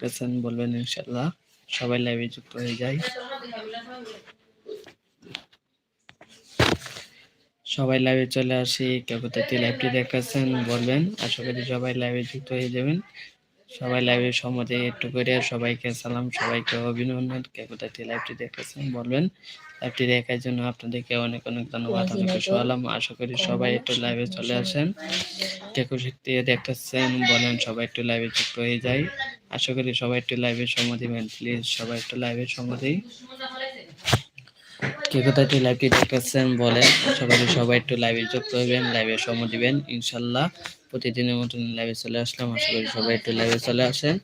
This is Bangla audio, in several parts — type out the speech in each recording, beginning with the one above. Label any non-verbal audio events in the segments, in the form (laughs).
দেখতেছেন বলবেন ইনশাল্লাহ সবাই লাইভে যুক্ত হয়ে যায় সবাই লাইভে চলে আসি কেউ কোথায় লাইভটি দেখাচ্ছেন বলবেন। আশা করি সবাই লাইভে যুক্ত হয়ে যাবেন। সবাই লাইভে সম্মতি একটু করে সবাইকে সালাম সবাইকে অভিনন্দন। কে কোথায় লাইভটি দেখতেছেন বলবেন। লাইভটি দেখার জন্য আপনাদেরকে অনেক অনেক ধন্যবাদ অনেক হলাম আশা করি সবাই একটু লাইভে চলে আসেন। কে কোথায় দেখতেছেন বলেন সবাই একটু লাইভে যুক্ত হয়ে যায় আশা করি সবাই একটু লাইভে সম্মতি দেবেন। প্লিজ সবাই একটু লাইভে সম্মতি কে কোথায় একটু লাইভটি দেখতেছেন বলেন। করি সবাই একটু লাইভে যুক্ত হবেন লাইভে সময় দিবেন, ইনশাল্লাহ। প্রতিদিনের মতন লাইভে চলে আসলাম। আশা করি সবাই একটু লাইভে চলে আসেন।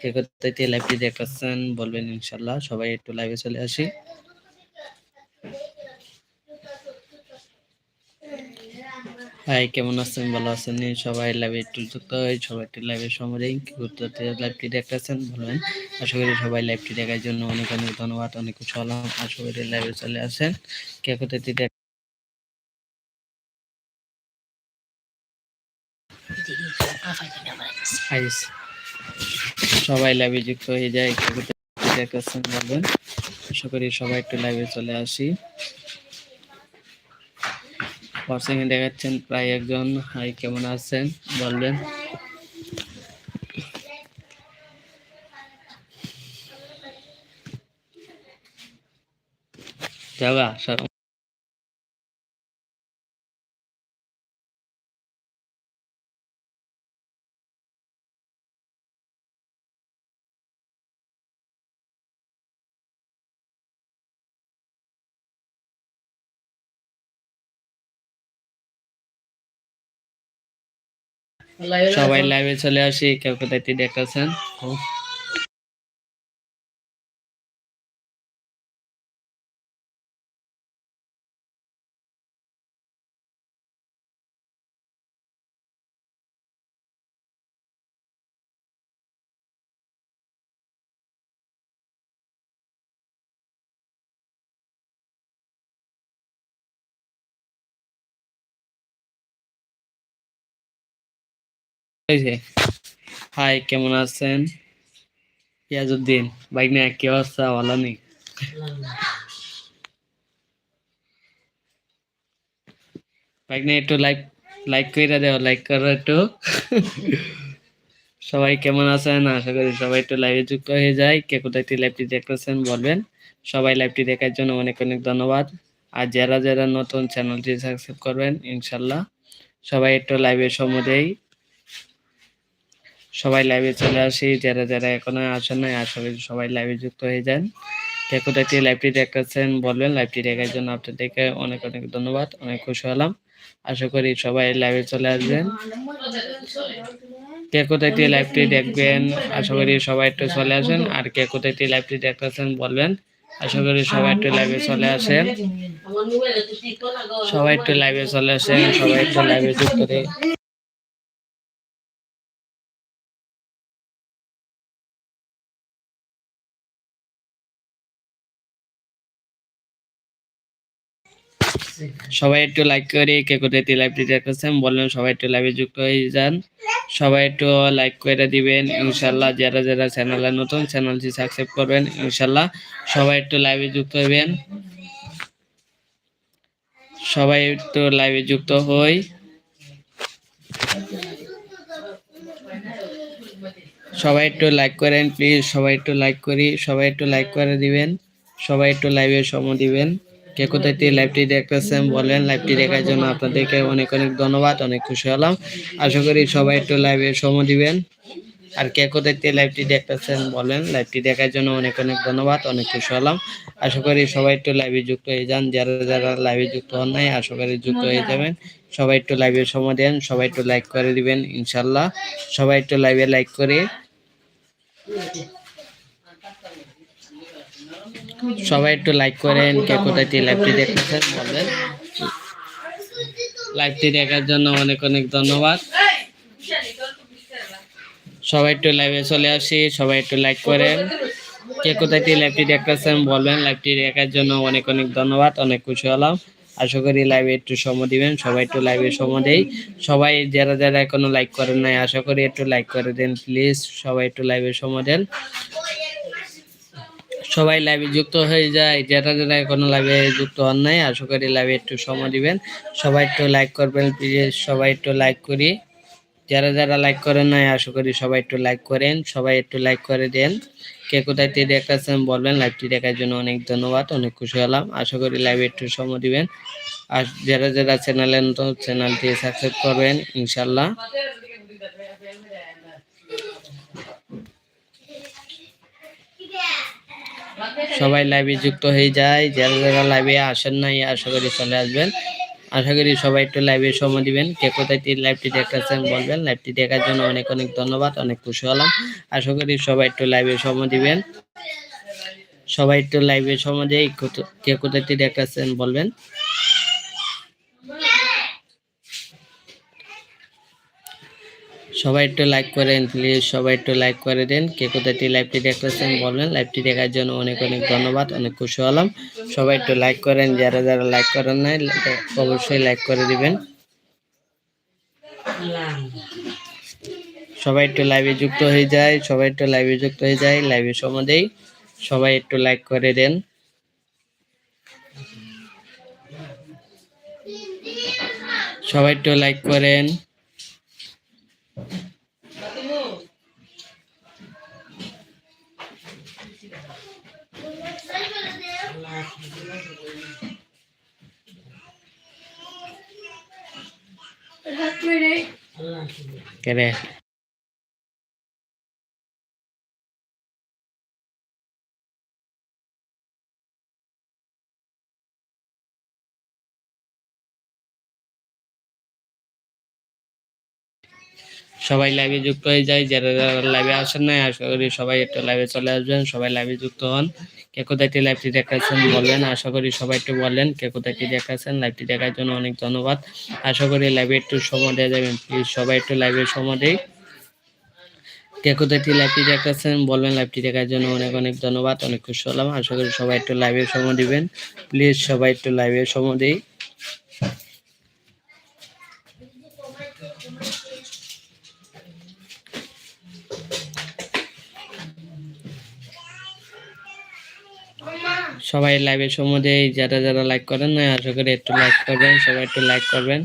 কে কোথায় লাইভটি দেখতেছেন বলবেন ইনশাল্লাহ। সবাই একটু লাইভে চলে আসি। হাই কেমন আছেন? ভালো আছেন? সবাই লাইভে একটু যুক্ত হয়ে সবাই একটু লাইভে সময় কি করতে লাইভটি দেখতেছেন? বলবেন। আশা করি সবাই লাইভটি দেখার জন্য অনেক অনেক ধন্যবাদ, অনেক হলাম। আশা করি লাইভে চলে আসেন। কে কোথায় দেখ সবাই লাইভে যুক্ত হয়ে যায়। কে কোথায় দেখতেছেন বলবেন। আশা করি সবাই একটু লাইভে চলে আসি। পার্সিং দেখাচ্ছেন প্রায় একজন। হাই কেমন আছেন? বলবেন। যাবা সবাই লাইভে চলে আসি। কেউ কোথায়? দেখতেছেন হয়েছে হাই কেমন আছেন? ইয়াজউদ্দিন, বাইক না কি অবস্থা ভালো নেই। বাইক না একটু লাইক লাইক করে দেও, লাইক একটু। সবাই কেমন আছেন? আশা করি সবাই একটু লাইভে যুক্ত হয়ে যায়। কে কোথায় একটি লাইভটি দেখতেছেন বলবেন। সবাই লাইভটি দেখার জন্য অনেক অনেক ধন্যবাদ। আর যারা যারা নতুন চ্যানেলটি সাবস্ক্রাইব করবেন, ইনশাল্লাহ সবাই একটু লাইভের সময় সবাই লাইভে চলে আসি। যারা যারা এখনও আসেন নাই আশা করি সবাই লাইভে যুক্ত হয়ে যান। কে কোথায় লাইভটি দেখাচ্ছেন বলবেন। লাইভটি দেখার জন্য আপনাদেরকে অনেক অনেক ধন্যবাদ। অনেক খুশি হলাম। আশা করি সবাই লাইভে চলে আসবেন। কে কোথায় লাইভটি দেখবেন? আশা করি সবাই একটু চলে আসেন। আর কে কোথায় লাইভটি দেখতেছেন বলবেন। আশা করি সবাই একটু লাইভে চলে আসেন। সবাই একটু লাইভে চলে আসেন। সবাই একটু লাইভে যুক্ত সবাই একটু লাইক করে কে কোথায় লাইভটি দেখতেছেন বললেন সবাই একটু লাইভে যুক্ত হয়ে যান। সবাই একটু লাইক করে দিবেন, ইনশাল্লাহ যারা যারা চ্যানেলে নতুন চ্যানেলটি সাবস্ক্রাইব করবেন, ইনশাল্লাহ সবাই একটু লাইভে যুক্ত হবেন। সবাই একটু লাইভে যুক্ত হই। সবাই একটু লাইক করেন প্লিজ সবাই একটু লাইক করি, সবাই একটু লাইক করে দিবেন, সবাই একটু লাইভে সময় দিবেন। কে কোথায় লাইভটি দেখতেছেন বলেন লাইভটি দেখার জন্য আপনাদেরকে অনেক অনেক ধন্যবাদ, অনেক খুশি হলাম। আশা করি সবাই একটু লাইভে সময় দিবেন। আর কে কোথায় লাইভটি দেখতেছেন বলেন লাইভটি দেখার জন্য অনেক অনেক ধন্যবাদ, অনেক খুশি হলাম। আশা করি সবাই একটু লাইভে যুক্ত হয়ে যান, যারা যারা লাইভে যুক্ত হন নাই, আশা করি যুক্ত হয়ে যাবেন। সবাই একটু লাইভে সময় দেন, সবাই একটু লাইক করে দিবেন, ইনশাল্লাহ। সবাই একটু লাইভে লাইক করে সবাই একটু লাইক করেন, কে কোথায় লাইভটি দেখতেছেন বলবেন লাইভটি দেখার জন্য অনেক অনেক ধন্যবাদ। সবাই একটু লাইভে চলে আসি, সবাই একটু লাইক করেন। কে কোথায় লাইভটি দেখতেছেন বলবেন লাইভটি দেখার জন্য অনেক অনেক ধন্যবাদ, অনেক খুশি হলাম। আশা করি লাইভে একটু সময় দিবেন, সবাই একটু লাইভে সময় দেই। সবাই যারা যারা এখনও লাইক করেন নাই, আশা করি একটু লাইক করে দেন প্লিজ সবাই একটু লাইভে সময় দেন। সবাই লাইভে যুক্ত হয়ে যায় যারা যারা এখনও লাইভে যুক্ত হন নাই, আশা করি লাইভে একটু সময় দিবেন। সবাই একটু লাইক করবেন প্লিজ সবাই একটু লাইক করি। যারা যারা লাইক করেন নাই, আশা করি সবাই একটু লাইক করেন, সবাই একটু লাইক করে দেন। কে কোথায় তে দেখতেছেন বলবেন লাইভটি দেখার জন্য অনেক ধন্যবাদ, অনেক খুশি হলাম। আশা করি লাইভে একটু সময় দিবেন। আর যারা যারা চ্যানেলে নতুন চ্যানেলটি সাবস্ক্রাইব করবেন ইনশাল্লাহ সবাই লাইভে যুক্ত হয়ে যায়। যারা যারা লাইভে আসেন নাই, আশা করি চলে আসবেন। আশা করি সবাই একটু লাইভে সময় দিবেন। কে কোথায় লাইভটি দেখতেছেন বলবেন। লাইভটি দেখার জন্য অনেক অনেক ধন্যবাদ, অনেক খুশি হলাম। আশা করি সবাই একটু লাইভে সময় দিবেন। সবাই একটু লাইভে সময় দিয়ে কে কোথায় থেকে দেখতেছেন বলবেন। সবাই একটু লাইক করেন প্লিজ সবাই একটু লাইক করে দেন। কে কোথায় লাইভটি দেখতেছেন বলবেন লাইভটি দেখার জন্য অনেক অনেক ধন্যবাদ, অনেক খুশি হলাম। সবাই একটু লাইক করেন, যারা যারা লাইক করেন নাই, অবশ্যই লাইক করে দিবেন। সবাই একটু লাইভে যুক্ত হয়ে যায়, সবাই একটু লাইভে যুক্ত হয়ে যায় লাইভে সময় দেই। সবাই একটু লাইক করে দেন। সবাই একটু লাইক করেন। কেরে। সবাই লাইভে যুক্ত হয়ে যায়। যারা যারা লাইভে আসেন নাই, আশা করি সবাই একটু লাইভে চলে আসবেন। সবাই লাইভে যুক্ত হন। কে কোথায় লাইভটি দেখাচ্ছেন বলবেন আশা করি সবাই একটু বলেন কে কোথায় দেখাচ্ছেন। লাইভটি দেখার জন্য অনেক ধন্যবাদ। আশা করি লাইভে একটু সময় দেওয়া যাবেন প্লিজ সবাই একটু লাইভে সময় দেয় কে কোথায় লাইভটি দেখাচ্ছেন বলবেন লাইভটি দেখার জন্য অনেক অনেক ধন্যবাদ, অনেক খুশি হলাম। আশা করি সবাই একটু লাইভে সময় দিবেন। প্লিজ সবাই একটু লাইভে সময় দিই। সবাই লাইভের দেয় যারা যারা লাইক করেন না আশা করি একটু লাইক করবেন, সবাই একটু লাইক করবেন।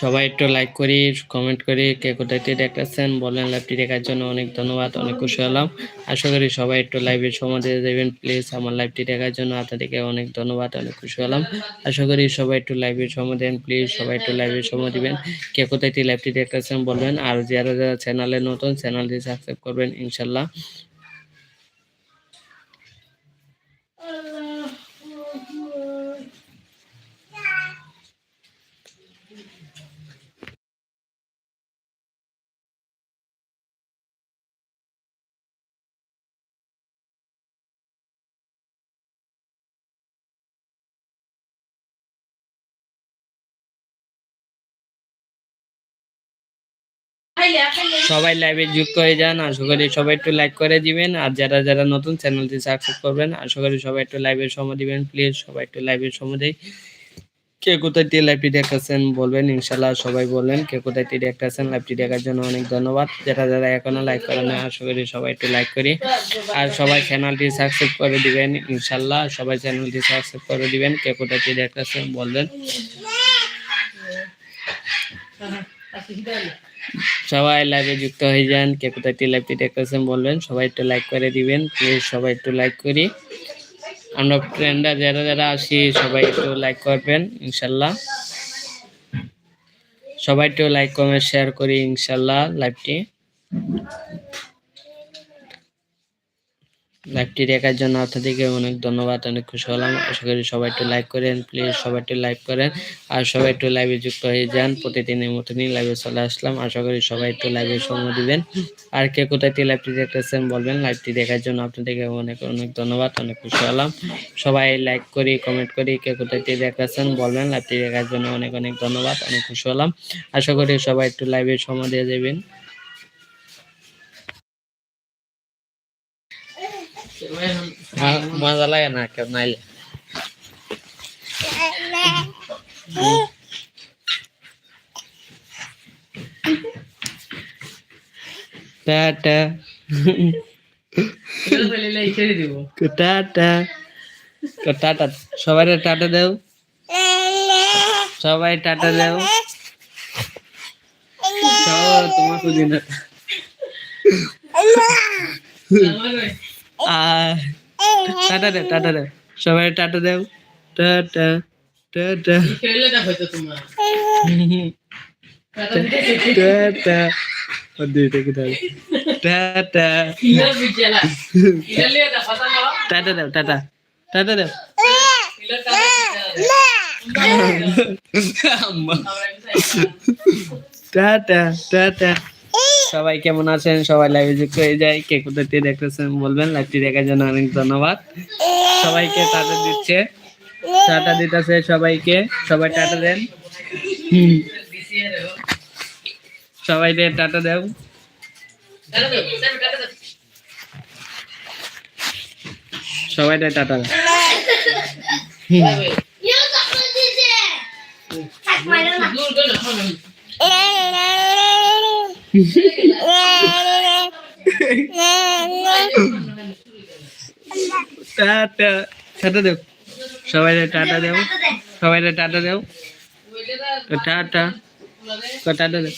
সবাই একটু লাইক করি কমেন্ট করি, কে কোথায় দেখতেছেন, বলেন লাইভটি দেখার জন্য অনেক ধন্যবাদ, অনেক খুশি হলাম। আশা করি সবাই একটু লাইভে সময় দিয়ে দেবেন প্লিজ আমার লাইভটি দেখার জন্য আপনাদেরকে অনেক ধন্যবাদ, অনেক খুশি হলাম। আশা করি সবাই একটু লাইভে সময় দেন প্লিজ সবাই একটু লাইভে সময় দিবেন। কে কোথায় লাইভটি দেখতেছেন বলবেন, আর যারা যারা চ্যানেলে নতুন চ্যানেলটি সাবস্ক্রাইব করবেন, ইনশাল্লাহ। সবাই লাইভে যুক্ত হয়ে যান। আশা করি সবাই একটু লাইক করে দিবেন। আর যারা যারা নতুন চ্যানেলটি সাবস্ক্রাইব করবেন, আশা করি সবাই একটু লাইভের সময় দিবেন। প্লিজ সবাই একটু লাইভের সময় দেয় কে কোথায় দিয়ে লাইভটি দেখাচ্ছেন বলবেন ইনশাল্লাহ সবাই বললেন কে কোথায় দিয়ে দেখাচ্ছেন লাইভটি দেখার জন্য অনেক ধন্যবাদ। যারা যারা এখনও লাইক করেন না আশা করি সবাই একটু লাইক করি। আর সবাই চ্যানেলটি সাবস্ক্রাইব করে দিবেন ইনশাল্লাহ সবাই চ্যানেলটি সাবস্ক্রাইব করে দিবেন। কে কোথায় দিয়ে দেখাচ্ছেন বলবেন। সবাই লাইভে যুক্ত হয়ে যান। কে কোথায় লাইভটি দেখতেছেন বলবেন। সবাই একটু লাইক করে দিবেন। প্লিজ সবাই একটু লাইক করি। আমরা ফ্রেন্ডরা যারা যারা আসি সবাই একটু লাইক করবেন, ইনশাল্লাহ। সবাই একটু লাইক কমেন্ট শেয়ার করি, ইনশাল্লাহ লাইভটি লাইভটি দেখার জন্য আপনাদেরকে অনেক ধন্যবাদ, অনেক খুশি হলাম। আশা করি সবাই একটু লাইক করেন প্লিজ সবাই একটু লাইক করেন। আর সবাই একটু লাইভে যুক্ত হয়ে যান, প্রতিদিনের মতনই লাইভে চলে আসলাম। আশা করি সবাই একটু লাইভে সময় দিবেন। আর কে কোথায় লাইভটি দেখতেছেন বলবেন লাইভটি দেখার জন্য আপনাদেরকে অনেক অনেক ধন্যবাদ, অনেক খুশি হলাম। সবাই লাইক করি কমেন্ট করি, কে কোথায় দেখতেছেন বলবেন লাইভটি দেখার জন্য অনেক অনেক ধন্যবাদ, অনেক খুশি হলাম। আশা করি সবাই একটু লাইভে সময় দিয়ে দেবেন মজা লাগে না কেউ নাইলে টাটা টাটা টাটা সবাই টাটা দাও। সবাই টাটা দাও। সবাই তোমার (laughs) টাটা দাও। টাটা দাও সবাই টাটা দাও tata tata tata tata tata দাও টাটা। টাটা দাও। টাটা টাটা সবাই কেমন আছেন সবাই লাইভে যুক্ত হয়ে যায় কে থেকে দেখতেছেন বলবেন লাইভটি দেখার জন্য অনেক ধন্যবাদ সবাইকে টাটা দিচ্ছে টাটা দিতেছে সবাইকে সবাই টাটা দেন। সবাই দে টাটা দেও সবাই দে টাটা দাও। টাটা। টাটা দেও। সবাই টাটা দেও। সবাই টাটা দেও। টাটা। টাটা দেও।